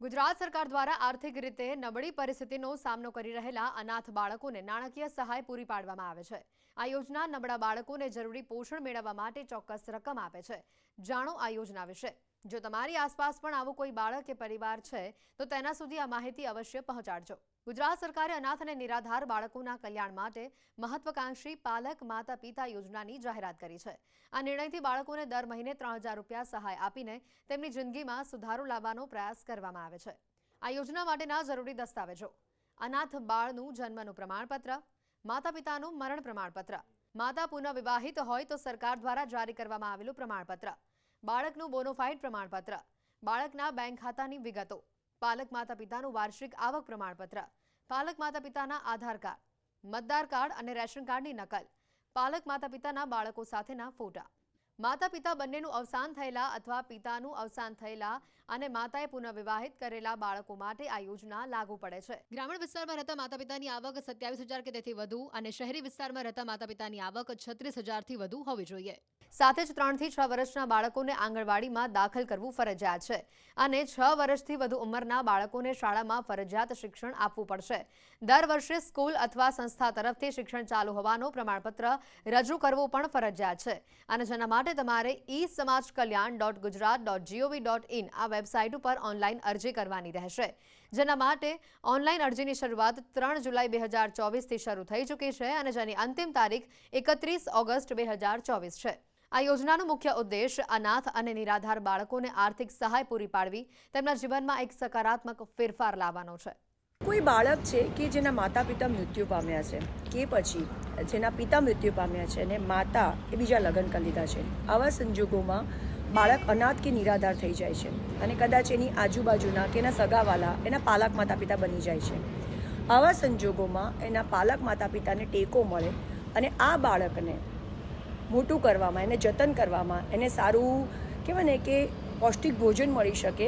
ગુજરાત સરકાર દ્વારા આર્થિક રીતે નબળી પરિસ્થિતિનો સામનો કરી રહેલા અનાથ બાળકોને નાણાકીય સહાય પૂરી પાડવામાં આવે છે. આ યોજના નબળા બાળકોને જરૂરી પોષણ મેળવવા માટે ચોક્કસ રકમ આપે છે. જાણો આ યોજના વિશે. જો તમારી આસપાસ પણ આવો કોઈ બાળક કે પરિવાર છે, તો તેના સુધી આ માહિતી અવશ્ય પહોંચાડજો. ગુજરાત સરકારે અનાથ અને નિરાધાર બાળકોના કલ્યાણ માટે મહત્વાકાંક્ષી પાલક માતા પિતા યોજનાની જાહેરાત કરી છે. આ નિર્ણયથી બાળકોને દર મહિને ત્રણ રૂપિયા સહાય આપીને તેમની જિંદગીમાં સુધારો લાવવાનો પ્રયાસ કરવામાં આવે છે. આ યોજના માટેના જરૂરી દસ્તાવેજો. અનાથ બાળનું જન્મનું પ્રમાણપત્ર, માતા પિતાનું મરણ પ્રમાણપત્ર, માતા પુનઃવિવાહિત હોય તો સરકાર દ્વારા જારી કરવામાં આવેલું પ્રમાણપત્ર, બાળકનું બોનોફાઇડ પ્રમાણપત્ર, બાળકના બેંક ખાતાની વિગતો, પાલક માતા પિતાનું વાર્ષિક આવક પ્રમાણપત્ર પાલક માતા પિતાના આધાર કાર્ડ, મતદાર કાર્ડ અને રેશન કાર્ડની નકલ, પાલક માતા પિતાના બાળકો સાથેના ફોટા. માતા પિતા બંનેનું અવસાન થયેલા અથવા પિતાનું અવસાન થયેલા અને માતાએ પુનઃવિવાહિત કરેલા બાળકો માટે આ યોજના લાગુ પડે છે. ગ્રામીણ વિસ્તારમાં રહેતા માતા પિતાની આવક સત્યાવીસ હજાર કે તેથી વધુ અને શહેરી વિસ્તારમાં રહેતા માતા પિતાની આવક છત્રીસ હજારથી વધુ હોવી જોઈએ. સાથે જ ત્રણથી છ વર્ષના બાળકોને આંગણવાડીમાં દાખલ કરવું ફરજિયાત છે અને છ વર્ષથી વધુ ઉંમરના બાળકોને શાળામાં ફરજિયાત શિક્ષણ આપવું પડશે. દર વર્ષે સ્કૂલ અથવા સંસ્થા તરફથી શિક્ષણ ચાલુ હોવાનો પ્રમાણપત્ર રજૂ કરવું પણ ફરજિયાત છે. અને જેના માટે તમારે e Samaj Kalyan dot Gujarat dot G O V dot in આ વેબસાઇટ ઉપર ઓનલાઈન અરજી કરવાની રહેશે. જેના માટે ઓનલાઈન અરજીની શરૂઆત ત્રણ જુલાઈ બે હજાર ચોવીસથી શરૂ થઈ ચૂકી છે અને જેની અંતિમ તારીખ એકત્રીસ ઓગસ્ટ બે હજાર ચોવીસ છે. આ યોજનાનો મુખ્ય ઉદ્દેશ અનાથ અને નિરાધાર બાળકોને આર્થિક સહાય પૂરી પાડવી, તેમના જીવનમાં એક સકારાત્મક ફેરફાર લાવવાનો છે. કોઈ બાળક છે કે જેના માતા પિતા મૃત્યુ પામ્યા છે કે પછી જેના પિતા મૃત્યુ પામ્યા છે અને માતા એ બીજા લગ્ન કરી લીધા છે. આવા સંજોગોમાં બાળક અનાથ કે નિરાધાર થઈ જાય છે અને કદાચ એની આજુબાજુના કે એના સગાવાલા એના પાલક માતા પિતા બની જાય છે. આવા સંજોગોમાં એના પાલક માતા પિતાને ટેકો મળે અને આ બાળકને મોટું કરવામાં, એને જતન કરવામાં, એને સારું કહેવાય ને કે પૌષ્ટિક ભોજન મળી શકે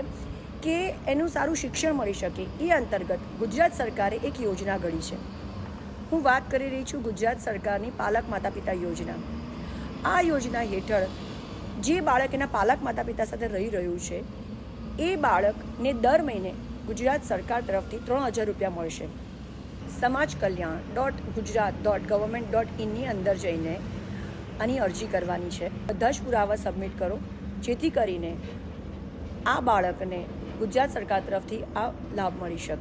કે એનું સારું શિક્ષણ મળી શકે એ અંતર્ગત ગુજરાત સરકારે એક યોજના ઘડી છે. હું વાત કરી રહી છું ગુજરાત સરકારની પાલક માતા પિતા યોજના. આ યોજના હેઠળ જે બાળક એના પાલક માતા પિતા સાથે રહી રહ્યું છે, એ બાળકને દર મહિને ગુજરાત સરકાર તરફથી ત્રણ હજાર રૂપિયા મળશે. Samaj Kalyan dot Gujarat dot government dot ઇનની અંદર જઈને આની અરજી કરવાની છે. બધા જ પુરાવા સબમિટ કરો, જેથી કરીને આ બાળકને ગુજરાત સરકાર તરફથી આ લાભ મળી શકે.